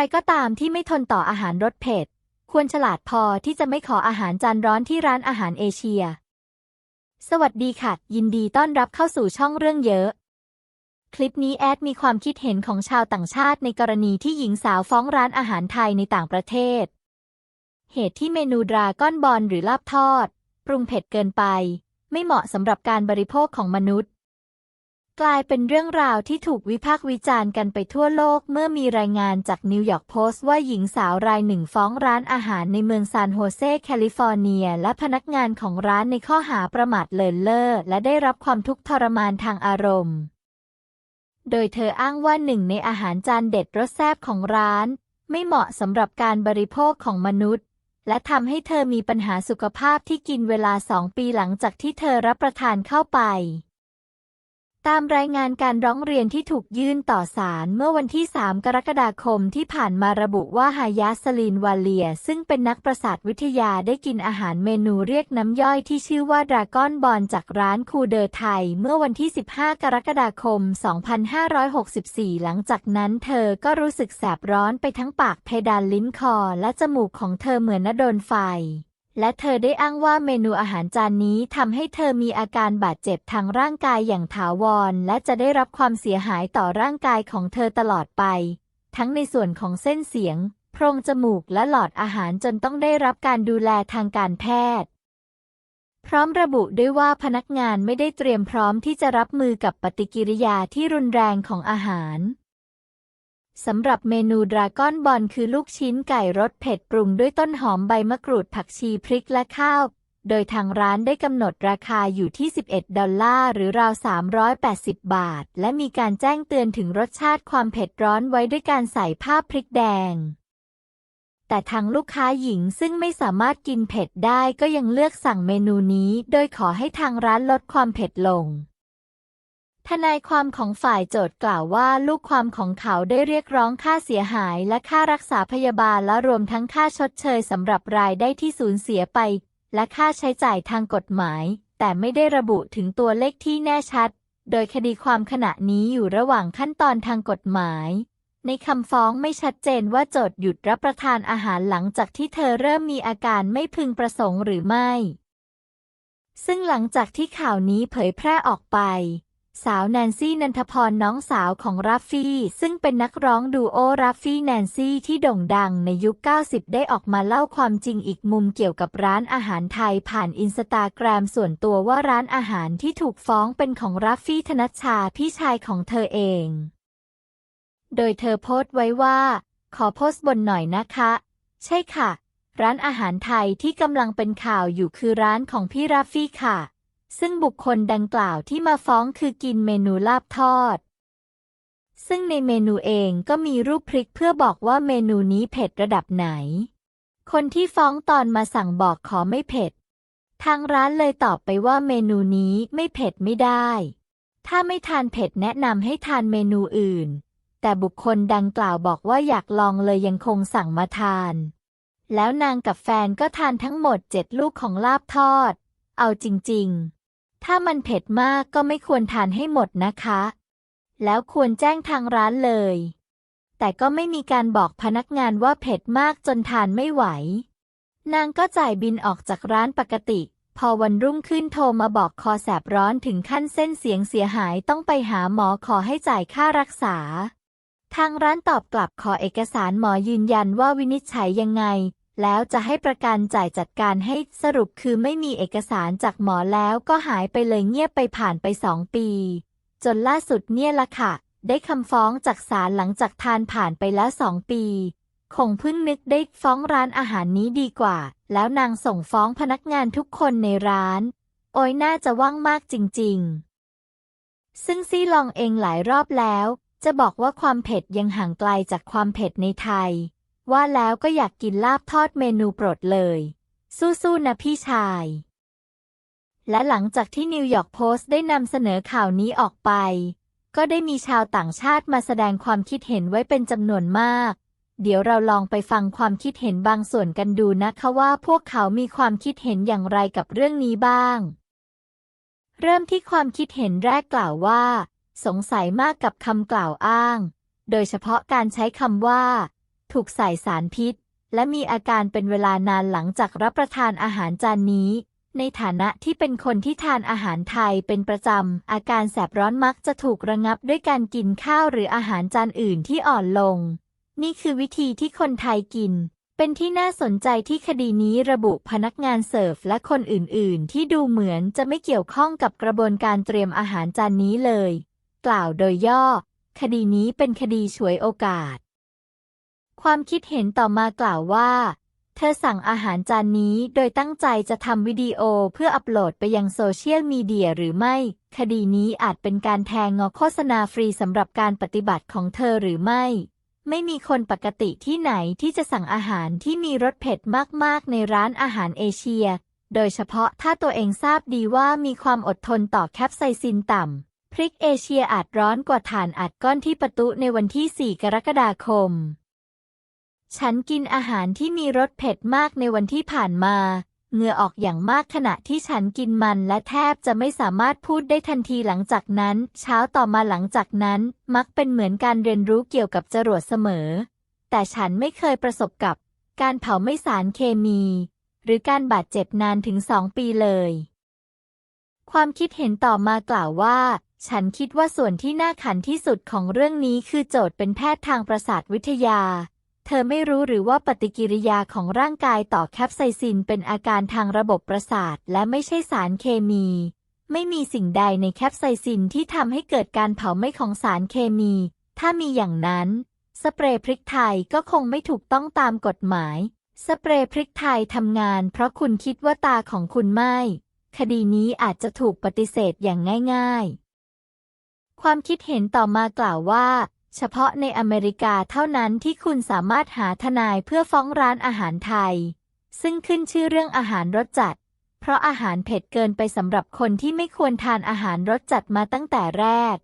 รก็ตามที่ไม่ทนต่ออาหารรสเผ็ด ควรฉลาดพอที่จะไม่ขออาหารจานร้อนที่ร้านอาหารเอเชีย สวัสดีค่ะ ยินดีต้อนรับเข้าสู่ช่องเรื่องเยอะ คลิปนี้แอดมีความคิดเห็นของชาวต่างชาติในกรณีที่หญิงสาวฟ้องร้านอาหารไทยในต่างประเทศ เหตุที่เมนูดราก้อนบอลหรือลาบทอด ปรุงเผ็ดเกินไป ไม่เหมาะสำหรับการบริโภคของมนุษย์ กลายเป็นเรื่องราวที่ถูกวิพากษ์วิจารณ์กันไปทั่วโลก เมื่อมีรายงานจากนิวยอร์กโพสต์ว่าหญิงสาวรายหนึ่งฟ้องร้านอาหารในเมืองซานโฮเซแคลิฟอร์เนีย และพนักงานของร้านในข้อหาประมาทเลินเล่อและได้รับความทุกข์ทรมานทางอารมณ์ โดยเธออ้างว่าหนึ่งในอาหารจานเด็ดรสแซ่บของร้าน ไม่เหมาะสำหรับการบริโภคของมนุษย์และทำให้เธอมีปัญหาสุขภาพที่กินเวลาสองปีหลังจากที่เธอรับประทานเข้าไป ตามรายงานการร้องเรียนที่ถูกยื่นต่อศาลเมื่อวันที่ 3 กรกฎาคมที่ผ่านมาระบุว่าฮายาสลีนวาเลีย ซึ่งเป็นนักประสาทวิทยาได้กินอาหารเมนูเรียกน้ำย่อยที่ชื่อว่าดราก้อนบอลจากร้านคูเดอร์ไทย เมื่อวันที่ 15 กรกฎาคม 2564 หลังจากนั้นเธอก็รู้สึกแสบร้อนไปทั้งปากเพดานลิ้นคอและจมูกของเธอเหมือนนโดนไฟ และเธอได้อ้างว่าเมนูอาหารจานนี้ทำให้เธอมีอาการบาดเจ็บทางร่างกายอย่างถาวร และจะได้รับความเสียหายต่อร่างกายของเธอตลอดไป ทั้งในส่วนของเส้นเสียง โพรงจมูกและหลอดอาหารจนต้องได้รับการดูแลทางการแพทย์ พร้อมระบุด้วยว่าพนักงานไม่ได้เตรียมพร้อมที่จะรับมือกับปฏิกิริยาที่รุนแรงของอาหาร สำหรับเมนูดราก้อนบอลคือลูกชิ้นไก่รสเผ็ดปรุงด้วยต้นหอมใบมะกรูดผักชีพริกและข้าว โดยทางร้านได้กำหนดราคาอยู่ที่ 11 ดอลลาร์หรือราว 380 บาท และมีการแจ้งเตือนถึงรสชาติความเผ็ดร้อนไว้ด้วยการใส่ภาพพริกแดง แต่ทางลูกค้าหญิงซึ่งไม่สามารถกินเผ็ดได้ก็ยังเลือกสั่งเมนูนี้ โดยขอให้ทางร้านลดความเผ็ดลง ทนายความของฝ่ายโจทก์กล่าวว่าลูกความของเขาได้เรียกร้องค่าเสียหายและค่ารักษาพยาบาลและรวมทั้งค่าชดเชยสำหรับรายได้ที่สูญเสียไป และค่าใช้จ่ายทางกฎหมาย แต่ไม่ได้ระบุถึงตัวเลขที่แน่ชัด โดยคดีความขณะนี้อยู่ระหว่างขั้นตอนทางกฎหมาย ในคำฟ้องไม่ชัดเจนว่าโจทก์หยุดรับประทานอาหารหลังจากที่เธอเริ่มมีอาการไม่พึงประสงค์หรือไม่ ซึ่งหลังจากที่ข่าวนี้เผยแพร่ออกไป สาวแนนซี่นันทพรน้องสาวของรัฟฟี่ ซึ่งเป็นนักร้องดูโอรัฟฟี่แนนซี่ที่โด่งดังในยุค 90 ได้ออกมาเล่าความจริงอีกมุมเกี่ยวกับร้านอาหารไทยผ่านอินสตาแกรมส่วนตัวว่าร้านอาหารที่ถูกฟ้องเป็นของรัฟฟี่ธนัชชาพี่ชายของเธอเอง โดยเธอโพสต์ไว้ว่า ขอโพสต์บนหน่อยนะคะ ใช่ค่ะ ร้านอาหารไทยที่กำลังเป็นข่าวอยู่คือร้านของพี่ราฟฟี่ค่ะ ซึ่งบุคคลดังกล่าวที่มาฟ้องคือกินเมนูลาบทอด ซึ่งในเมนูเองก็มีรูปพริกเพื่อบอกว่าเมนูนี้เผ็ดระดับไหน คนที่ฟ้องตอนมาสั่งบอกขอไม่เผ็ด ทางร้านเลยตอบไปว่าเมนูนี้ไม่เผ็ดไม่ได้ ถ้าไม่ทานเผ็ดแนะนำให้ทานเมนูอื่น แต่บุคคลดังกล่าวบอกว่าอยากลองเลยยังคงสั่งมาทาน แล้วนางกับแฟนก็ทานทั้งหมดเจ็ดลูกของลาบทอด เอาจริง ๆ ถ้ามันเผ็ดมากก็ไม่ควรทานให้หมดนะคะ แล้วควรแจ้งทางร้านเลย แต่ก็ไม่มีการบอกพนักงานว่าเผ็ดมากจนทานไม่ไหว นางก็จ่ายบินออกจากร้านปกติ พอวันรุ่งขึ้นโทรมาบอกคอแสบร้อนถึงขั้นเส้นเสียงเสียหายต้องไปหาหมอขอให้จ่ายค่ารักษา ทางร้านตอบกลับขอเอกสารหมอยืนยันว่าวินิจฉัยยังไง แล้วจะให้ประกันจ่ายจัดการให้สรุปคือไม่มีเอกสารจากหมอแล้วก็หายไปเลยเงียบไปผ่านไปสองปี จนล่าสุดเนี่ยละค่ะ ได้คำฟ้องจากศาลหลังจากทานผ่านไปแล้วสองปีคงพิ่งนึกได้ฟ้องร้านอาหารนี้ดีกว่า แล้วนางส่งฟ้องพนักงานทุกคนในร้าน โอยน่าจะว่างมากจริงๆ ซึ่งซี่ลองเองหลายรอบแล้ว จะบอกว่าความเผ็ดยังห่างไกลจากความเผ็ดในไทย ว่าแล้วก็อยากกินลาบทอดเมนูโปรดเลย สู้ๆนะพี่ชาย และหลังจากที่นิวยอร์กโพสต์ได้นำเสนอข่าวนี้ออกไป ก็ได้มีชาวต่างชาติมาแสดงความคิดเห็นไว้เป็นจำนวนมาก เดี๋ยวเราลองไปฟังความคิดเห็นบางส่วนกันดูนะคะว่าพวกเขามีความคิดเห็นอย่างไรกับเรื่องนี้บ้าง เริ่มที่ความคิดเห็นแรกกล่าวว่า สงสัยมากกับคำกล่าวอ้าง โดยเฉพาะการใช้คำว่า ถูกใส่สารพิษ และมีอาการเป็นเวลานานหลังจากรับประทานอาหารจานนี้ ในฐานะที่เป็นคนที่ทานอาหารไทยเป็นประจำ อาการแสบร้อนมักจะถูกระงับด้วยการกินข้าวหรืออาหารจานอื่นที่อ่อนลง นี่คือวิธีที่คนไทยกินเป็นที่น่าสนใจที่คดีนี้ระบุพนักงานเสิร์ฟและคนอื่น ๆ ที่ดูเหมือนจะไม่เกี่ยวข้องกับกระบวนการเตรียมอาหารจานนี้เลย กล่าวโดยย่อ คดีนี้เป็นคดีฉวยโอกาส ความคิดเห็นต่อมากล่าวว่า เธอสั่งอาหารจานนี้โดยตั้งใจจะทำวิดีโอเพื่ออัปโหลดไปยังโซเชียลมีเดียหรือไม่ คดีนี้อาจเป็นการแทงงอโฆษณาฟรีสำหรับการปฏิบัติของเธอหรือไม่ ไม่มีคนปกติที่ไหนที่จะสั่งอาหารที่มีรสเผ็ดมากๆ ในร้านอาหารเอเชีย โดยเฉพาะถ้าตัวเองทราบดีว่ามีความอดทนต่อแคปไซซินต่ำพริกเอเชียอาจร้อนกว่าถ่านอัดก้อนที่ประตุในวันที่ 4 กรกฎาคม ฉันกินอาหารที่มีรสเผ็ดมากในวันที่ผ่านมาเหงื่อออกอย่างมากขณะที่ฉันกินมันและแทบจะไม่สามารถพูดได้ทันทีหลังจากนั้น เช้าต่อมาหลังจากนั้น มักเป็นเหมือนการเรียนรู้เกี่ยวกับจรวดเสมอ แต่ฉันไม่เคยประสบกับ การเผาไม่สารเคมี หรือการบาดเจ็บนานถึงสองปีเลย ความคิดเห็นต่อมากล่าวว่า ฉันคิดว่าส่วนที่น่าขันที่สุดของเรื่องนี้คือโจทย์เป็นแพทย์ทางประสาทวิทยา เธอไม่รู้หรือว่าปฏิกิริยาของร่างกายต่อแคปไซซินเป็นอาการทางระบบประสาทและไม่ใช่สารเคมี ไม่มีสิ่งใดในแคปไซซินที่ทำให้เกิดการเผาไหม้ของสารเคมี ถ้ามีอย่างนั้น สเปรย์พริกไทยก็คงไม่ถูกต้องตามกฎหมาย สเปรย์พริกไทยทำงาน เพราะคุณคิดว่าตาของคุณไม่ คดีนี้อาจจะถูกปฏิเสธอย่างง่าย ๆ ความคิดเห็นต่อมากล่าวว่า เฉพาะในอเมริกาเท่านั้นที่คุณสามารถหาทนายเพื่อฟ้องร้านอาหารไทย ซึ่งขึ้นชื่อเรื่องอาหารรสจัด เพราะอาหารเผ็ดเกินไปสำหรับคนที่ไม่ควรทานอาหารรสจัดมาตั้งแต่แรก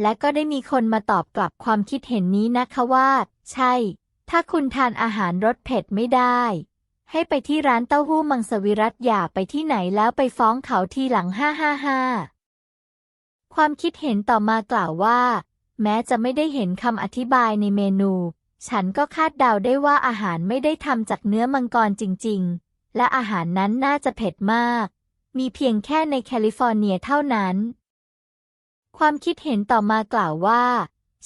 และก็ได้มีคนมาตอบกลับความคิดเห็นนี้นะคะว่า ใช่ ถ้าคุณทานอาหารรสเผ็ดไม่ได้ ให้ไปที่ร้านเต้าหู้มังสวิรัตอย่าไปที่ไหนแล้วไปฟ้องเขาทีหลัง555ความคิดเห็นต่อมากล่าวว่า แม้จะไม่ได้เห็นคำอธิบายในเมนู ฉันก็คาดเดาได้ว่าอาหารไม่ได้ทำจากเนื้อมังกรจริง ๆ และอาหารนั้นน่าจะเผ็ดมาก มีเพียงแค่ในแคลิฟอร์เนียเท่านั้น ความคิดเห็นต่อมากล่าวว่า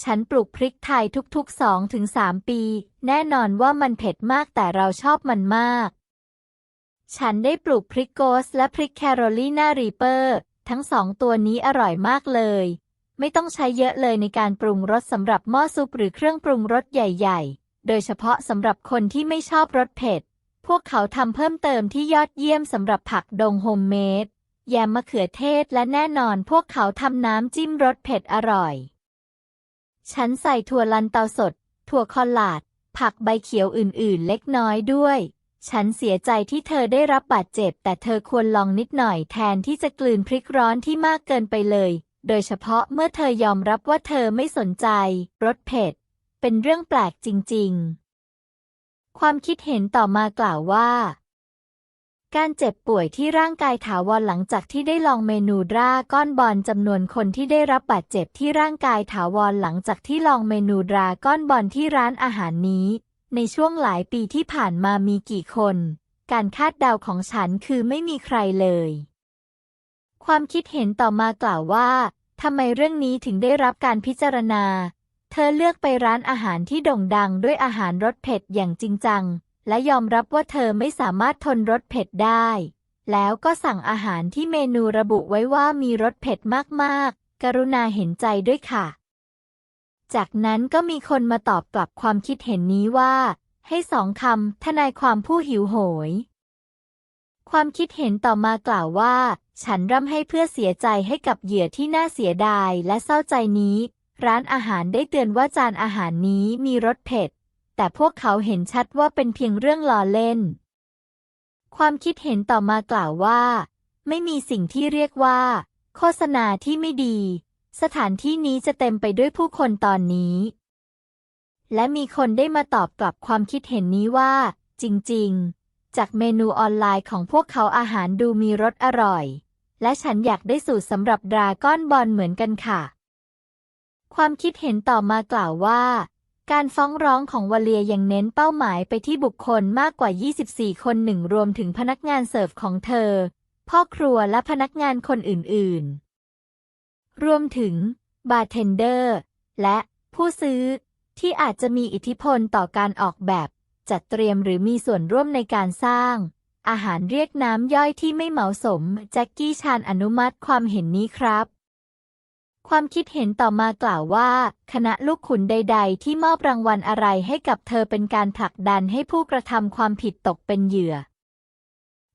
ฉันปลูกพริกไทยทุกๆ2-3ถึงสปี แน่นอนว่ามันเผ็ดมากแต่เราชอบมันมาก ฉันได้ปลูกพริกโกสและพริกแคโรลีนารีเปอร์ ทั้งสองตัวนี้อร่อยมากเลย ไม่ต้องใช้เยอะเลยในการปรุงรสสำหรับหม้อซุปหรือเครื่องปรุงรสใหญ่ๆ โดยเฉพาะสำหรับคนที่ไม่ชอบรสเผ็ด พวกเขาทำเพิ่มเติมที่ยอดเยี่ยมสำหรับผักดงโฮมเมด แยมมะเขือเทศและแน่นอนพวกเขาทำน้ำจิ้มรสเผ็ดอร่อย ฉันใส่ถั่วลันเตาสด ถั่วคอลลาด ผักใบเขียวอื่นๆ เล็กน้อยด้วยฉันเสียใจที่เธอได้รับบาดเจ็บ แต่เธอควรลองนิดหน่อยแทนที่จะกลืนพริกร้อนที่มากเกินไปเลย โดยเฉพาะเมื่อเธอยอมรับว่าเธอไม่สนใจรสเผ็ด เป็นเรื่องแปลกจริง ๆ ความคิดเห็นต่อมากล่าวว่า การเจ็บป่วยที่ร่างกายถาวรหลังจากที่ได้ลองเมนูดราก้อนบอลจำนวนคนที่ได้รับบาดเจ็บที่ร่างกายถาวรหลังจากที่ลองเมนูดราก้อนบอลที่ร้านอาหารนี้ ในช่วงหลายปีที่ผ่านมามีกี่คน การคาดเดาของฉันคือไม่มีใครเลยความคิดเห็นต่อมากล่าวว่า ทำไมเรื่องนี้ถึงได้รับการพิจารณา เธอเลือกไปร้านอาหารที่โด่งดังด้วยอาหารรสเผ็ดอย่างจริงจัง และยอมรับว่าเธอไม่สามารถทนรสเผ็ดได้ แล้วก็สั่งอาหารที่เมนูระบุไว้ว่ามีรสเผ็ดมากๆ กรุณาเห็นใจด้วยค่ะ จากนั้นก็มีคนมาตอบกลับความคิดเห็นนี้ว่า ให้สองคำทนายความผู้หิวโหย ความคิดเห็นต่อมากล่าวว่า ฉันร่ำให้เพื่อเสียใจให้กับเหยื่อที่น่าเสียดายและเศร้าใจนี้ ร้านอาหารได้เตือนว่าจานอาหารนี้มีรสเผ็ด แต่พวกเขาเห็นชัดว่าเป็นเพียงเรื่องล้อเล่น ความคิดเห็นต่อมากล่าวว่า ไม่มีสิ่งที่เรียกว่า โฆษณาที่ไม่ดี สถานที่นี้จะเต็มไปด้วยผู้คนตอนนี้ และมีคนได้มาตอบกลับความคิดเห็นนี้ว่า จริง ๆ จากเมนูออนไลน์ของพวกเขาอาหารดูมีรสอร่อย และฉันอยากได้สูตรสำหรับดราก้อนบอลเหมือนกันค่ะ ความคิดเห็นต่อมากล่าวว่า การฟ้องร้องของวาเลียยังเน้นเป้าหมายไปที่บุคคลมากกว่า 24 คนหนึ่งรวมถึงพนักงานเสิร์ฟของเธอ พ่อครัวและพนักงานคนอื่นๆ รวมถึง บาร์เทนเดอร์ และผู้ซื้อที่อาจจะมีอิทธิพลต่อการออกแบบ จัดเตรียมหรือมีส่วนร่วมในการสร้าง อาหารเรียกน้ำย่อยที่ไม่เหมาะสม แจ็คกี้ชานอนุมัติความเห็นนี้ครับ ความคิดเห็นต่อมากล่าวว่า คณะลูกขุนใด ๆ ที่มอบรางวัลอะไรให้กับเธอเป็นการผลักดันให้ผู้กระทำความผิดตกเป็นเหยื่อ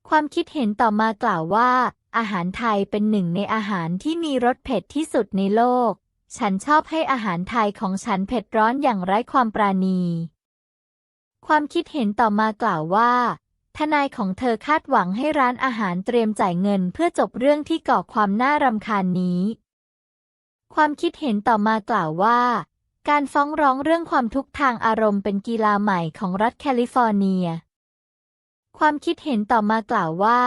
ความคิดเห็นต่อมากล่าวว่า อาหารไทยเป็นหนึ่งในอาหารที่มีรสเผ็ดที่สุดในโลก ฉันชอบให้อาหารไทยของฉันเผ็ดร้อนอย่างไร้ความปราณีความคิดเห็นต่อมากล่าวว่า ทนายของเธอคาดหวังให้ร้านอาหารเตรียมจ่ายเงินเพื่อจบเรื่องที่ก่อความน่ารำคาญนี้ ความคิดเห็นต่อมากล่าวว่า การฟ้องร้องเรื่องความทุกข์ทางอารมณ์เป็นกีฬาใหม่ของรัฐแคลิฟอร์เนีย ความคิดเห็นต่อมากล่าวว่า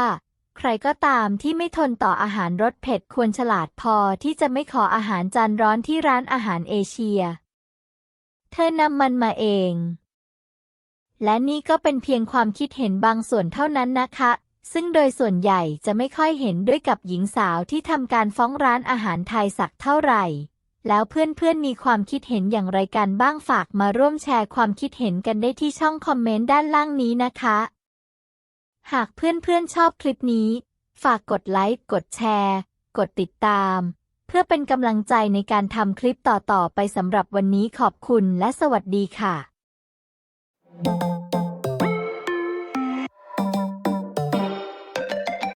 ใครก็ตามที่ไม่ทนต่ออาหารรสเผ็ดควรฉลาดพอที่จะไม่ขออาหารจานร้อนที่ร้านอาหารเอเชีย เธอนำมันมาเอง และนี่ก็เป็นเพียงความคิดเห็นบางส่วนเท่านั้นนะคะ ซึ่งโดยส่วนใหญ่จะไม่ค่อยเห็นด้วยกับหญิงสาวที่ทำการฟ้องร้านอาหารไทยสักเท่าไหร่ แล้วเพื่อนๆมีความคิดเห็นอย่างไรกันบ้างฝากมาร่วมแชร์ความคิดเห็นกันได้ที่ช่องคอมเมนต์ด้านล่างนี้นะคะ หากเพื่อนๆชอบคลิปนี้ ฝากกดไลค์ กดแชร์ กดติดตามเพื่อเป็นกำลังใจในการทำคลิปต่อๆไปสำหรับวันนี้ขอบคุณและสวัสดีค่ะ Thank you.